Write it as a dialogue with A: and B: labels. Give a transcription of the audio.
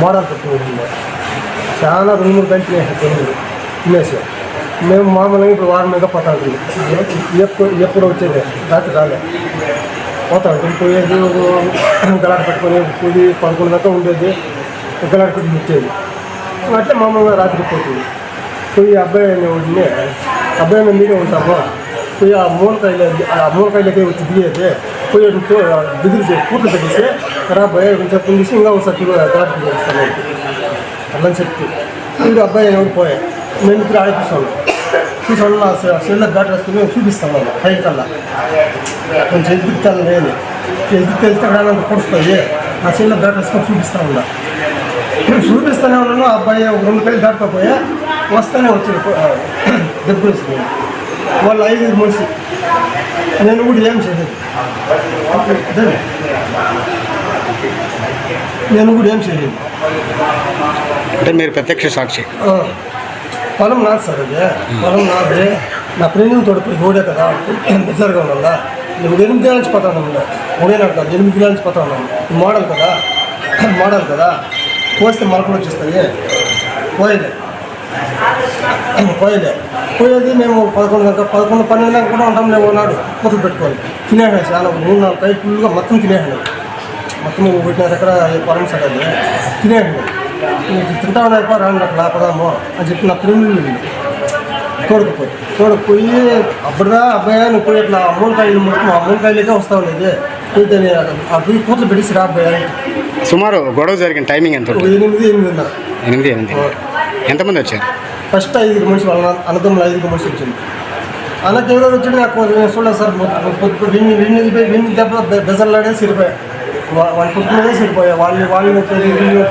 A: Model పెట్టుకుంటుంది చాలా రెండు మూడు గంటలు తినేసి తినేసి తినేసి మేము మామూలుగా ఇప్పుడు వారం మీద పోతా ఉంటుంది ఎప్పుడు ఎప్పుడు వచ్చేది రాత్రి రాలే పోతా ఉంటుంది పోయేది గలాట పెట్టుకొని కూలి పడుకున్నాక ఉండేది గలాట పెట్టుకుని వచ్చేది అట్లా మామూలుగా రాత్రి పోతుంది పోయి అబ్బాయి అనే వాడిని అబ్బాయి అనే మీరే ఉంటాము పోయి ఆ మూలకాయలు ఆ మూలకాయలకే వచ్చి దిగేది పోయి బిదిరిసి కూట్లు తగ్గిస్తే రా భయ కొంచెం తీసి ఇంకా ఒకసారి గలాట చేస్తాను అలా చెప్తే వీడు అబ్బాయి అని పోయా. మేము ఇప్పుడు ఆడిపిస్తాను చూసాను నా సెల్ల ఘాట్ వేసుకుని మేము చూపిస్తాం వాళ్ళు పైకి కల్లా. కొంచెం ఎదుగుతాను నేను ఎదుగు తెలిస్తే అక్కడ పొడుస్తుంది. నా సెల్ల ఘాట్ వేసుకొని చూపిస్తాను ఉన్నా. చూపిస్తూనే ఉన్నాను అబ్బాయి రెండు పేరు దాటుకోపోయా వస్తూనే వచ్చాడు దెబ్బలు వేసుకున్నాను వాళ్ళు ఐదు మనిషి నేను కూడా ఏం చేయలేదు. నేను కూడా ఏం చేయలేదు.
B: అంటే మీరు ప్రత్యక్ష సాక్షి.
A: పొలం నాది సార్ అది. పొలం నాది. నా ప్రేమిని తోడిపోయి ఓడే కదా బెజార్గా ఉందా నేను ఎనిమిది నుంచి పోతాను మూడేనాడు కాదు ఎనిమిది నుంచి పోతాను మోడల్ కదా? మోడల్ కదా? పోస్తే మొలకలు వచ్చేస్తాయి. పోయలే. పోయలే. పోయేది మేము పదకొండు దాకా పదకొండు పన్నెండు దాకా కూడా ఉంటాం మేము ఉన్నాడు మొదలు పెట్టుకొని తినేసాను చాలా మూడు నాలుగు కై ఫుల్గా మొత్తం తినేసాను మొత్తం పెట్టిన దగ్గర పొలం సార్ అది? తినేసాను తింటా ఉన్నాయి రాండి అట్లా పదాము అని చెప్పి నా ప్రేమిలు తోడుకుపోయి తోడుకుపోయి అప్పుడుదా అబ్బాయి నువ్వు పోయి ఇట్లా అమ్మూలకాయలు మొత్తం అమ్మూలకాయలకే వస్తా ఉండేది. పోయి కూతురు పెట్టేసి రా అబ్బాయి
B: సుమారు గొడవ జరిగిన టైమింగ్ ఎంత
A: ఎనిమిది ఎనిమిదిన్నర.
B: ఎనిమిది ఎనిమిది. ఎంతమంది వచ్చారు?
A: ఫస్ట్ ఐదుగురు మనిషి వాళ్ళ అన్నదమ్ములు ఐదుగురు మనిషి వచ్చింది అన్నకి ఎవరెవరు వచ్చింది నాకు చూడలేదు సార్. విన్ని విన్ని విన్ని దెబ్బ బెజర్లాడే సిరిపోయా. వాళ్ళ కుటుంబమే సిరిపోయా. వాళ్ళు వాళ్ళు వచ్చేది వీళ్ళు